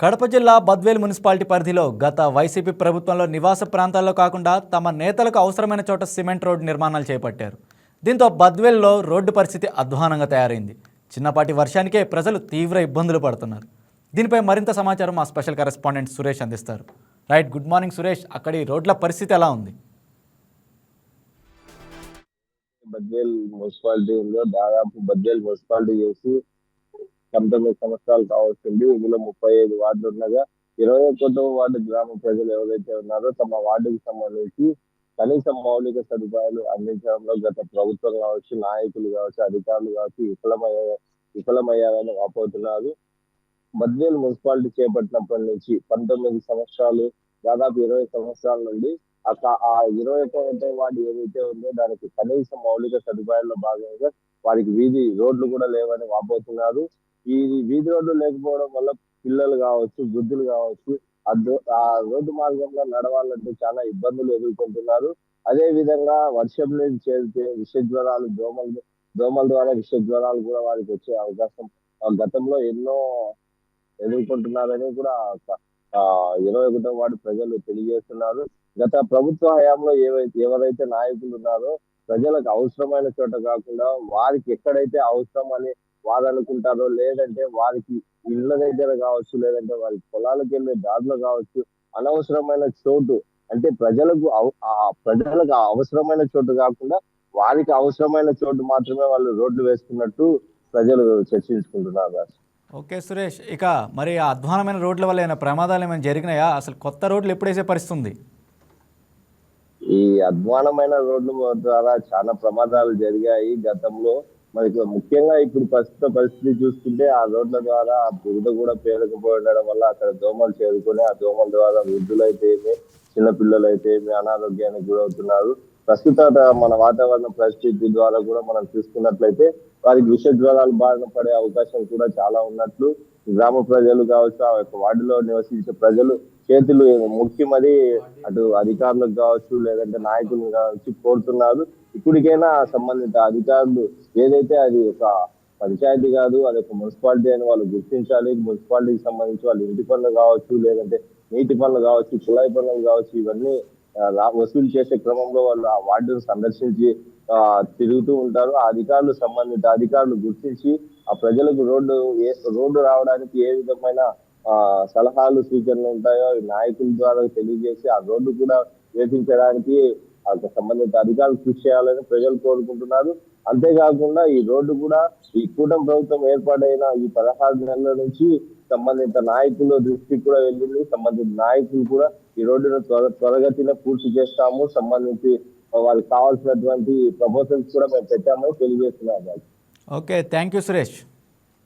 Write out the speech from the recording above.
కడప జిల్లా బద్వేల్ మున్సిపాలిటీ పరిధిలో గత వైసీపీ ప్రభుత్వంలో నివాస ప్రాంతాల్లో కాకుండా తమ నేతలకు అవసరమైన చోట సిమెంట్ రోడ్డు నిర్మాణాలు చేపట్టారు. దీంతో బద్వేల్లో రోడ్డు పరిస్థితి అధ్వానంగా తయారైంది. చిన్నపాటి వర్షానికే ప్రజలు తీవ్ర ఇబ్బందులు పడుతున్నారు. దీనిపై మరింత సమాచారం మా స్పెషల్ కరెస్పాండెంట్ సురేష్ అందిస్తారు. Right good morning Suresh. అక్కడి రోడ్ల పరిస్థితి ఎలా ఉంది? బద్వేల్ మున్సిపాలిటీ ఉందో దాదాపు బద్వేల్ మున్సిపాలిటీ చేసి పంతొమ్మిది సంవత్సరాలు కావస్తుంది ఇందులో ముప్పై ఐదు వార్డులు ఉండగా ఇరవై ఒకటో వార్డు గ్రామ ప్రజలు ఎవరైతే ఉన్నారో తమ వార్డుకి సంబంధించి కనీస మౌలిక సదుపాయాలు అందించడంలో గత ప్రభుత్వం కావచ్చు నాయకులు కావచ్చు అధికారులు కావచ్చు విఫలమయ్యే విఫలమయ్యారని వాపోతున్నారు. మధ్యలో మున్సిపాలిటీ చేపట్టినప్పటి నుంచి పంతొమ్మిది సంవత్సరాలు దాదాపు ఇరవై సంవత్సరాల నుండి ఆ ఇరవై ఒకటో వార్డు ఏదైతే ఉందో దానికి కనీస మౌలిక సదుపాయాల్లో భాగంగా వారికి వీధి రోడ్లు కూడా లేవని వాపోతున్నారు. ఈ వీధి రోడ్లు లేకపోవడం వల్ల పిల్లలు కావచ్చు వృద్ధులు కావచ్చు ఆ రోడ్డు మార్గంలో నడవాలంటే చాలా ఇబ్బందులు ఎదుర్కొంటున్నారు. అదే విధంగా వర్షం నీరు చేరితే విష జ్వరాలు దోమలు దోమల ద్వారా విష జ్వరాలు కూడా వారికి వచ్చే అవకాశం ఆ గతంలో ఎన్నో ఎదుర్కొంటున్నారని కూడా ఇరవై ఒకటో వార్డు ప్రజలు తెలియజేస్తున్నారు. గత ప్రభుత్వ హయాంలో ఏవైతే ఎవరైతే నాయకులు ఉన్నారో ప్రజలకు అవసరమైన చోట కాకుండా వారికి ఎక్కడైతే అవసరం అని వారు అనుకుంటారో లేదంటే వారికి ఇళ్ళ దగ్గర కావచ్చు లేదంటే వారి పొలాలకు వెళ్ళే దారిలో కావచ్చు అనవసరమైన చోటు. అంటే ప్రజలకు ప్రజలకు అవసరమైన చోటు కాకుండా వారికి అవసరమైన చోటు మాత్రమే వాళ్ళు రోడ్లు వేస్తున్నట్టు ప్రజలు చర్చించుకుంటున్నారు ఓకే సురేష్ ఇక మరి ఆ అధ్వానమైన రోడ్ల వల్ల ఏమైనా ప్రమాదాలు ఏమైనా జరిగినాయా? అసలు కొత్త రోడ్లు ఎప్పుడు వేసే పరిస్థితి ఉంది ఈ అధ్వానమైన రోడ్ల ద్వారా చాలా ప్రమాదాలు జరిగాయి గతంలో. మనకి ముఖ్యంగా ఇప్పుడు ప్రస్తుత పరిస్థితి చూసుకుంటే ఆ రోడ్ల ద్వారా ఆ బురద కూడా పేరుకుపోయి వల్ల అక్కడ దోమలు చేరుకొని ఆ దోమల ద్వారా వృద్ధులైతే ఏమి చిన్నపిల్లలు అయితే ఏమి అనారోగ్యానికి గురవుతున్నారు. ప్రస్తుత మన వాతావరణ పరిస్థితి ద్వారా కూడా మనం చూసుకున్నట్లయితే వారికి విష జ్వరాలు బారిన పడే అవకాశం కూడా చాలా ఉన్నట్లు గ్రామ ప్రజలు కావచ్చు ఆ యొక్క వార్డులో నివసించే ప్రజలు చేతులు ముఖ్యం అది అటు అధికారులకు కావచ్చు లేదంటే నాయకులు కావచ్చు కోరుతున్నారు. ఇప్పటికైనా సంబంధిత అధికారులు ఏదైతే అది ఒక పంచాయతీ కాదు అది ఒక మున్సిపాలిటీ అని వాళ్ళు గుర్తించాలి. మున్సిపాలిటీకి సంబంధించి వాళ్ళు ఇంటి పనులు కావచ్చు లేదంటే నీటి పనులు కావచ్చు కుళాయి పనులు కావచ్చు ఇవన్నీ వసూలు చేసే క్రమంలో వాళ్ళు ఆ వార్డును సందర్శించి ఆ, తిరుగుతూ ఉంటారు. ఆ అధికారులు సంబంధిత అధికారులు గుర్తించి ఆ ప్రజలకు రోడ్డు ఏ రోడ్డు రావడానికి ఏ విధమైన ఆ సలహాలు సూచనలు ఉంటాయో నాయకుల ద్వారా తెలియజేసి ఆ రోడ్డు కూడా వేపించడానికి సంబంధిత అధికారులు కృషి చేయాలని ప్రజలు కోరుకుంటున్నారు. అంతేకాకుండా ఈ రోడ్డు కూడా ఈ కూటమి ప్రభుత్వం ఏర్పాటైన ఈ పదహారు నెలల నుంచి సంబంధిత నాయకుల దృష్టికి కూడా వెళ్ళింది. సంబంధిత నాయకులు కూడా ఈ రోడ్డును త్వర త్వరగతిన పూర్తి చేస్తాము. సంబంధించి వాళ్ళకి కావాల్సినటువంటి ప్రపోజల్స్ కూడా మేము పెట్టామని తెలియజేస్తున్నాము ఓకే థ్యాంక్ యూ సురేష్.